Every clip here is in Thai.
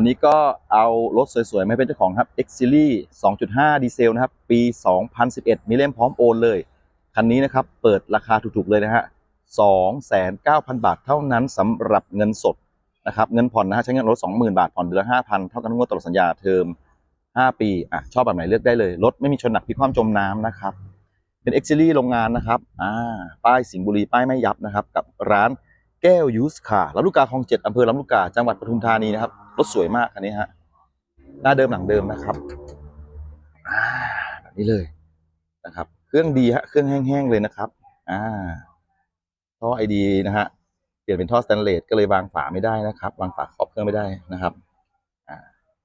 วันนี้ก็เอารถสวยๆมาเป็นเจ้าของครับ X Series 2.5 ดีเซลนะครับ ปี 2011 มีเล่มพร้อมโอนเลย คันนี้นะครับ เปิดราคาถูกๆเลยนะฮะ 2,900 บาทเท่านั้นสำหรับเงินสดนะครับ เงินผ่อนนะฮะใช้เงินรถ 20,000 บาท ผ่อนเดือนละ 5,000 เท่ากันงวดตลอดสัญญาเทอม 5 ปี อะ ชอบแบบไหนเลือกได้เลย รถไม่มีชนหนักพิกคว่ำจมน้ำนะครับ เป็น X Series โรงงานนะครับ อ่า ป้ายสิงห์บุรี ป้ายไม่ยับนะครับ กับร้าน แก้วยูสคาลำลูกกาคลองเจ็ดอำเภอลำลูกกาจังหวัดปทุมธานีนะครับรถสวยมากคันนี้ฮะหน้าเดิมหลังเดิมนะครับอ่าแบบนี้เลยนะครับ เครื่องดีฮะเครื่องแห้งๆเลยนะครับ อ่า ท่อไอดีนะฮะเปลี่ยนเป็นท่อสแตนเลสก็เลยวางฝาไม่ได้นะครับวางฝาครอบเครื่องไม่ได้นะครับอ่า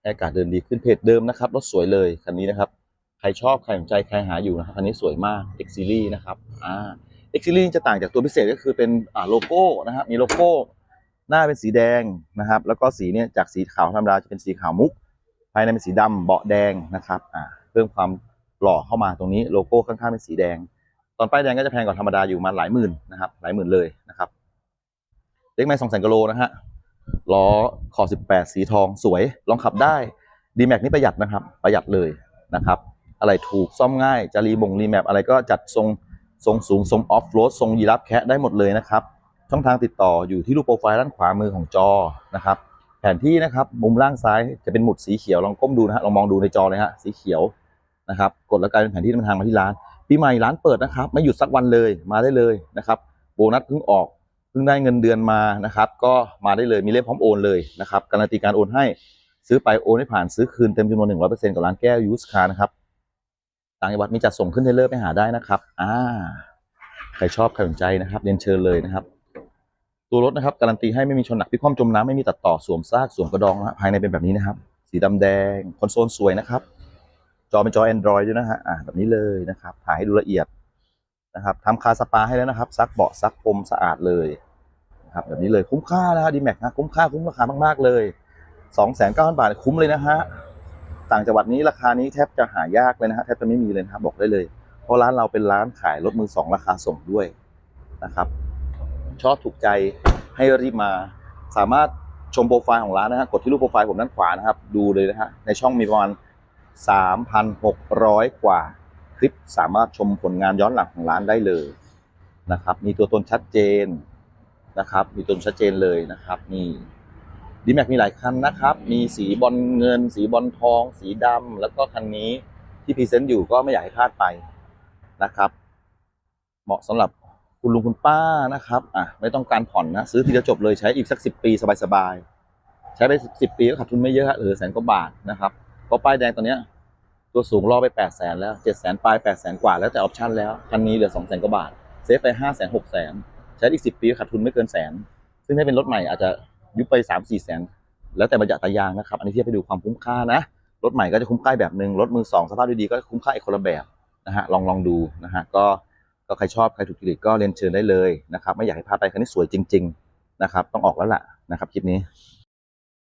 อากาศเดินดีขึ้นเพจเดิมนะครับรถสวยเลยคันนี้นะครับ ใครชอบใครสนใจใครหาอยู่นะครับคันนี้สวยมาก X Series นะครับ อ่า X Series จะต่างจากตัวพิเศษก็คือเป็นโลโก้นะครับมีโลโก้หน้าเป็นสีแดงนะครับ แล้วก็สีเนี่ยจากสีขาวธรรมดาจะเป็นสีขาวมุก ภายในเป็นสีดำเบาะแดงนะครับอ่าเพิ่มความหล่อเข้ามาตรงนี้โลโก้ข้างๆเป็นสีแดง ตอนป้ายแดงก็จะแพงกว่าธรรมดาอยู่มาหลายหมื่นนะครับ หลายหมื่นเลยนะครับเล็กไม่สองแสนกิโลนะฮะล้อขอบ18 สีทองสวย ลองขับได้ดีแม็กนี่ประหยัดนะครับ ประหยัดเลยนะครับ อะไรถูกซ่อมง่ายจะรีบงรีแมปอะไรก็จัดทรง ทรงสูงทรงออฟโรดทรงยีรับแคะได้หมดเลยนะครับ ช่องทางติดต่ออยู่ที่รูปโปรไฟล์ด้านขวามือของจอนะครับแผนที่นะครับมุมล่างซ้ายจะเป็นหมุดสีเขียวลองก้มดูนะฮะลองมองดูในจอเลยฮะสีเขียวนะครับกดแล้วกลายเป็นแผนที่นำทางมาที่ร้านปีใหม่ร้านเปิดนะครับไม่หยุดสักวันเลยมาได้เลยนะครับโบนัสเพิ่งออกเพิ่งได้เงินเดือนมานะครับ ก็มาได้เลยมีเลขพร้อมโอนเลยนะครับการันตีการโอนให้ซื้อไปโอนให้ผ่านซื้อคืนเต็มจำนวนหนึ่งร้อยเปอร์เซ็นต์กับร้านแก้วยูสคาร์นะครับ ต่างจังหวัดมีจัดส่งขึ้นเทเลอร์ไปหาได้นะครับ อ่า ใครชอบใครสนใจนะครับเรียนเชิญเลยนะครับ ตัวรถนะครับการันตีให้ไม่มีชนหนักพิคว่ำจมน้ำไม่มีตัดต่อสวมซากสวมกระดองนะฮะภายในเป็นแบบนี้นะครับ สีดำแดงคอนโซลสวยนะครับ จอเป็นจอ Android ด้วยนะฮะอ่าแบบนี้เลยนะครับถ่ายให้ดูละเอียดนะครับทำคาสปาให้แล้วนะครับ ซักเบาะซักพรมสะอาดเลยนะครับแบบนี้เลยคุ้มค่านะฮะดีแม็กนะคุ้มค่าคุ้มราคามากๆเลยสองแสนเก้าพันบาทคุ้มเลยนะฮะ ต่างจังหวัดนี้ราคานี้แทบจะหายากเลยนะฮะแทบจะไม่มีเลยนะครับบอกได้เลย เพราะร้านเราเป็นร้านขายรถมือสองราคาส่งด้วยนะครับ ชอบถูกใจให้รีบมา สามารถชมโปรไฟล์ของร้านนะฮะกดที่รูปโปรไฟล์ผมด้านขวานะครับ ดูเลยนะฮะในช่องมีประมาณ 3,600 กว่าคลิปสามารถชมผลงานย้อนหลังของร้านได้เลยนะครับ มีตัวตนชัดเจนนะครับ มีตัวตนชัดเจนเลยนะครับนี่ ดีแม็กมีหลายคันนะครับ มีสีบอลเงิน สีบอลทอง สีดำ แล้วก็คันนี้ที่พรีเซนต์อยู่ก็ไม่อยากให้พลาดไปนะครับ เหมาะสำหรับคุณลุงคุณป้านะครับ อะ ไม่ต้องการผ่อนนะ ซื้อทีเดียวจบเลยใช้อีกสักสิปีสบายๆ ใช้ไปสิบปีก็ขาดทุนไม่เยอะฮะเหลือแสนกว่าบาทนะครับเพราะป้ายแดงตัวเนี้ย ตัวสูงรอไปแปดแสนแล้วเจ็ดแสนปลายแปดแสนกว่าแล้วแต่ออปชั่นแล้ว คันนี้เหลือสองแสนกว่าบาท เซฟไปห้าแสนหกแสนใช้อีกสิบปีก็ขาดทุนไม่เกินแสน ซึ่งถ้าเป็นรถใหม่อาจจะ ยุบไปสามสี่แสนแล้วแต่บรรยัตายางนะครับ อันนี้เทียบไปดูความคุ้มค่านะ รถใหม่ก็จะคุ้มค่าแบบหนึ่งรถมือสองสภาพดีๆก็คุ้มค่าอีกคนละแบบนะฮะลองลองดูนะฮะก็ก็ใครชอบใครถูกจริตก็เรียนเชิญได้เลยนะครับ ไม่อยากให้พลาดไปคันนี้สวยจริง ๆ นะครับ ต้องออกแล้วล่ะนะครับคลิปนี้